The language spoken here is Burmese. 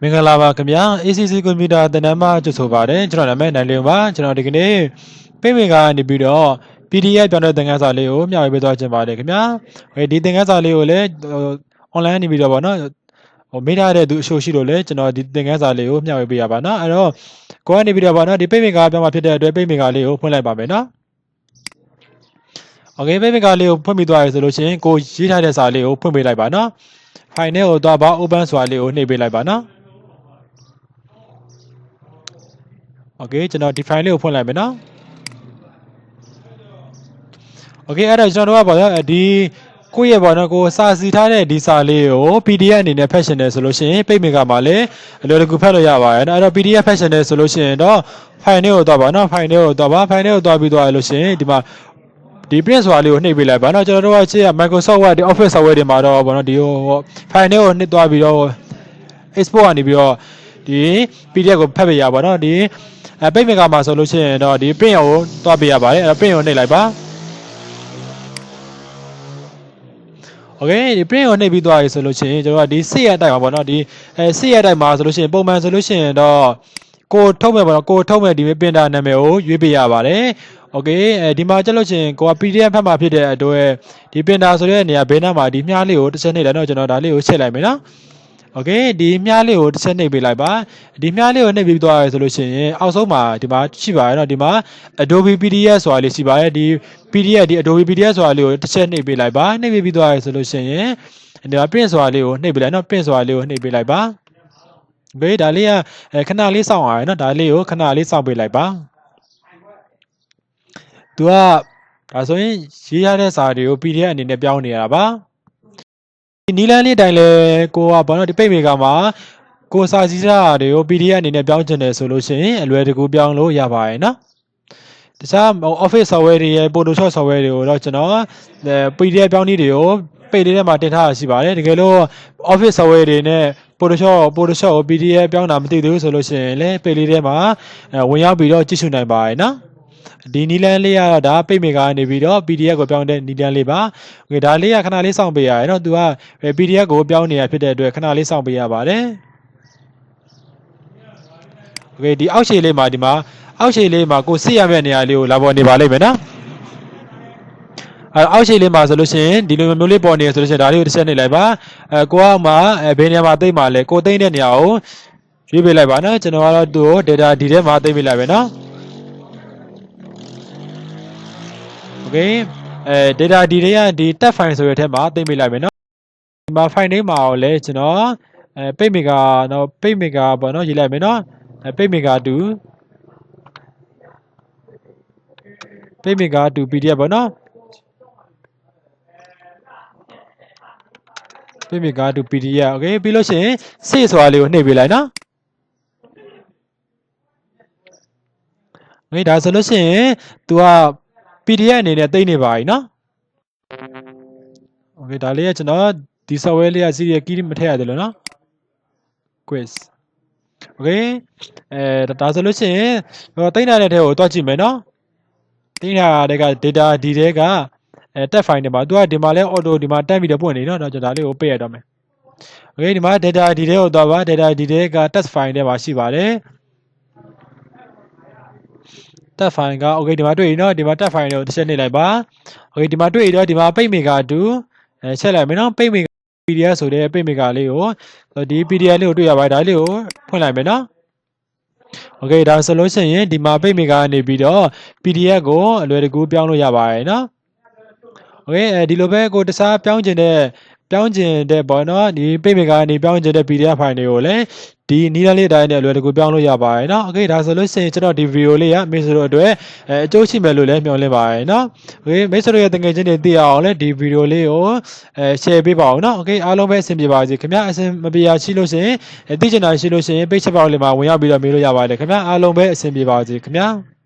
မင်္ဂလာပါခင်ဗျာ ACC ကွန်ပျူတာသင်တန်းမှာကြိုဆိုပါရစေကျွန်တော်နာမည်နိုင်လင်းပါကျွန်တော်ဒီကနေ့ပိမိကနေပြီးတော့ PDF ပြောင်းတဲ့သင်ခန်းစာလေးကိုမျှဝေပေးသွားခြင်းပါတယ်ခင်ဗျာဟဲ့ဒီသင်ခန်းစာလေးကိုလည်းဟို online နေပြီးတော့ဗောနော်ဟိုမေးထားတဲ့သူအရှို့ရှိလို့လေကျွန်တော်ဒီသင်ခန်းစာလေးကိုမျှဝေပေးရပါနော်အဲ့တော့ကိုကနေပြီးတော့ဗောနော်ဒီပိမိကပြောင်းမှာဖြစ်တဲ့အတွက်ပိမိကလေးကိုဖွင့်လိုက်ပါမယ်နော်โอเคပိမိကလေးကိုဖွင့်ပြီးသွားရဆိုလို့ရှိရင်ကိုရေးထားတဲ့စာလေးကိုဖွင့်ပေးလိုက်ပါနော် file နဲ့ကိုသွားပါ open ဆိုတာလေးကိုနှိပ်ပေးလိုက်ပါနော် โอเคကျွန်တော်ဒီ file လေးကိုဖွင့်လိုက်မယ်နော်โอเคအဲ့တော့ကျွန်တော်တို့ကပေါ့နော်ဒီကိုယ့်ရဲ့ပေါ့နော်ကိုစာစီထားတဲ့ဒီစာလေးကို PDF အနေနဲ့ဖတ်ရှင်တယ်ဆိုလို့ရှိရင်ပိတ်မေကမှာလည်းအလွယ်တကူဖတ်လို့ရပါတယ်နော်အဲ့တော့ PDF ဖတ်ရှင်တယ်ဆိုလို့ရှိရင်တော့ file လေးကိုသွားပါနော် file လေးကိုသွားပါ file လေးကိုသွားပြီးသွားရလို့ရှိရင်ဒီမှာဒီ print ဆိုတာလေးကိုနှိပ်ပေးလိုက်ပါနော်ကျွန်တော်တို့ကရှေ့က Microsoft Word ဒီ Office software တွေမှာတော့ပေါ့နော်ဒီဟို file လေးကိုနှိပ်သွားပြီးတော့ export ကနေပြီးတော့ ဒီ PDF ကိုဖတ်ပေးရပါတော့ဒီအဲပိတ်မကမှာဆိုလို့ရှိရင်တော့ဒီ print ကိုသွားပေးရပါတယ်အဲ print ကိုနှိပ်လိုက်ပါ โอเคဒီ print ကိုနှိပ်ပြီးသွားပြီဆိုလို့ရှိရင်ကျွန်တော်ကဒီစစ်ရအတိုင်းပါပေါ့နော်ဒီအဲစစ်ရအတိုင်းမှာဆိုလို့ရှိရင်ပုံမှန်ဆိုလို့ရှိရင်တော့ကိုထုတ်မဲ့ပေါ့နော်ကိုထုတ်မဲ့ဒီ printer နာမည်ကိုရွေးပေးရပါတယ်โอเคအဲဒီမှာကြက်လို့ရှိရင်ကိုက PDF ဖတ်မှာဖြစ်တဲ့အတွက်ဒီ printer ဆိုတဲ့နေရာဘေးနားမှာဒီမြားလေးကိုတစ်ချက်နှိပ်လိုက်တော့ကျွန်တော်ဒါလေးကိုချက်လိုက်မယ်နော် โอเคဒီမြားလေးကိုတစ်ချက်နှိပ်ပေးလိုက်ပါဒီမြားလေးကိုနှိပ်ပြီးသွားရဆိုလို့ရှိရင်အောက်ဆုံးမှာဒီမှာရှိပါရတော့ဒီမှာ Adobe PDF ဆိုတာလေးရှိပါတယ်ဒီ PDF ဒီ Adobe PDF ဆိုတာလေးကိုတစ်ချက်နှိပ်ပေးလိုက်ပါနှိပ်ပေးပြီးသွားရဆိုလို့ရှိရင်ဒီမှာ print ဆိုတာလေးကိုနှိပ်ပေးလိုက်နော် print ဆိုတာလေးကိုနှိပ်ပေးလိုက်ပါဘေးဒါလေးကအဲခဏလေးစောင့်ရအောင်နော်ဒါလေးကိုခဏလေးစောင့်ပေးလိုက်ပါသူကဒါဆိုရင်ရေးရတဲ့စာတွေကို PDF အနေနဲ့ပြောင်းနေရတာပါဒီ နီလန်းလေးတိုင်လဲကိုကဘာလို့ဒီပိတ်မေကမှာကိုစာစည်းစာတွေကို PDF အနေနဲ့ပြောင်းချင်တယ်ဆိုလို့ရှိရင်အလွယ်တကူပြောင်းလို့ရပါတယ်နော်တခြား office software တွေရဲ့ photoshop software တွေကိုတော့ကျွန်တော်အဲ PDF ပြောင်းနည်းတွေကိုပေလေးထဲမှာတင်ထားရရှိပါတယ်တကယ်လို့ office software တွေနဲ့ photoshop photoshop ကို PDF ပြောင်းတာမသိသေးဘူးဆိုလို့ရှိရင်လည်းပေလေးထဲမှာအဲဝင်ရောက်ပြီးတော့ကြည့်ရှုနိုင်ပါတယ်နော် ဒီနီလန်းလေးကတော့ဒါပိတ်မေကနေပြီးတော့ PDF ကိုပြောင်းတဲ့နီလန်းလေးပါ။ Okay ဒါလေးကခဏလေးစောင့်ပေးရတယ်နော်။ तू က PDF ကိုပြောင်းနေရဖြစ်တဲ့အတွက်ခဏလေးစောင့်ပေးရပါတယ်။ Okay ဒီအောက်ခြေလေးမှာဒီမှာအောက်ခြေလေးမှာကိုစစ်ရမယ့်နေရာလေးကိုလာပေါ်နေပါလိမ့်မယ်နော်အဲအောက်ခြေလေးမှာဆိုလို့ရှိရင်ဒီလိုမျိုးလေးပေါ်နေဆိုလို့ရှိရင်ဒါလေးကိုတစ်ချက်နှိပ်လိုက်ပါအဲကိုကမှအဲဘယ်နေရာမှာသိမ့်ပါလဲကိုသိမ့်တဲ့နေရာကိုရွေးပေးလိုက်ပါနော်ကျွန်တော်ကတော့သူ့ကို data ဒီထဲမှာသိမ့်ပေးလိုက်ပဲနော် okay အဲ data ဒီတွေကဒီ tab file ဆိုရတဲ့ထဲမှာသိမ့်ပေးလိုက်မယ်နော်ဒီမှာ file name မှာကိုလည်းကျွန်တော်အဲ page maker နော် page maker ပေါ့နော်ရေးလိုက်မယ်နော်အဲ page maker 2 page maker 2 PDF ပေါ့နော် page maker 2 PDF okay ပြီးလို့ရှိရင် save ဆိုတာလေးကိုနှိပ်ပေးလိုက်နော်။ဟေးဒါဆိုလို့ရှိရင် तू က PDF အနေနဲ့သိနေပါပြီနော် okay ဒါလေးကကျွန်တော်ဒီ software လေးက serial key မထည့်ရတယ်လို့နော် quiz okay အဲဒါဆိုလို့ရှိရင်ဟိုသိနေတာတဲ့ထဲကိုတွားကြည့်မယ်နော်သိနေတာတဲ့က data ဒီထဲကအဲ tab file တွေမှာ तू ကဒီမှာလဲ auto ဒီမှာတက်ပြီးတော့ပွင့်နေနော်တော့ကျွန်တော်ဒါလေးကိုပိတ်ရတော့မယ် okay ဒီမှာ data ဒီထဲကိုသွားပါ data ဒီထဲက test file ထဲမှာရှိပါတယ် tab file က okay ဒီမှာတွေ့ပြီနော်ဒီမှာ tab file တွေကိုတစ်ချက်နှိပ်လိုက်ပါ okay ဒီမှာတွေ့ပြီတော့ဒီမှာပိတ်မေကတူအဲချက်လိုက်မယ်နော်ပိတ်မေက PDF ဆိုတဲ့ပိတ်မေကလေးကိုဒီ PDF လေးကိုတွေ့ရပါတယ်ဒါလေးကိုဖွင့်လိုက်မယ်နော် Okay ဒါဆိုလို့ရှိရင်ဒီမှာပိတ်မေကနေပြီးတော့ PDF ကိုအလွယ်တကူပြောင်းလို့ရပါတယ်နော် Okay အဲဒီလိုပဲကိုတခြားပြောင်းကျင်တဲ့ ပြောင်းကျင်တဲ့ပေါ့နော်ဒီပိတ်မေကနေပြောင်းကျင်တဲ့ PDF file တွေကိုလည်းဒီနီးလန်းလေးအတိုင်းနဲ့အလွယ်တကူပြောင်းလို့ရပါတယ်နော် Okay ဒါဆိုလို့ရှိရင်ကျွန်တော်ဒီဗီဒီယိုလေးကမိတ်ဆွေတို့အတွက်အဲအကျိုးရှိမယ်လို့လည်းမျှော်လင့်ပါတယ်နော် Okay မိတ်ဆွေတို့ရဲ့တကယ်ချင်းတွေသိအောင်လည်းဒီဗီဒီယိုလေးကိုအဲ share ပေးပါအောင်နော် Okay အားလုံးပဲအဆင်ပြေပါစေခင်ဗျာအဆင်မပြေရရှိလို့ရှိရင်အဲသိချင်တာရှိလို့ရှိရင် page ချက်ပေါက်လေးမှာဝင်ရောက်ပြီးတော့မေးလို့ရပါတယ်ခင်ဗျာအားလုံးပဲအဆင်ပြေပါစေခင်ဗျာ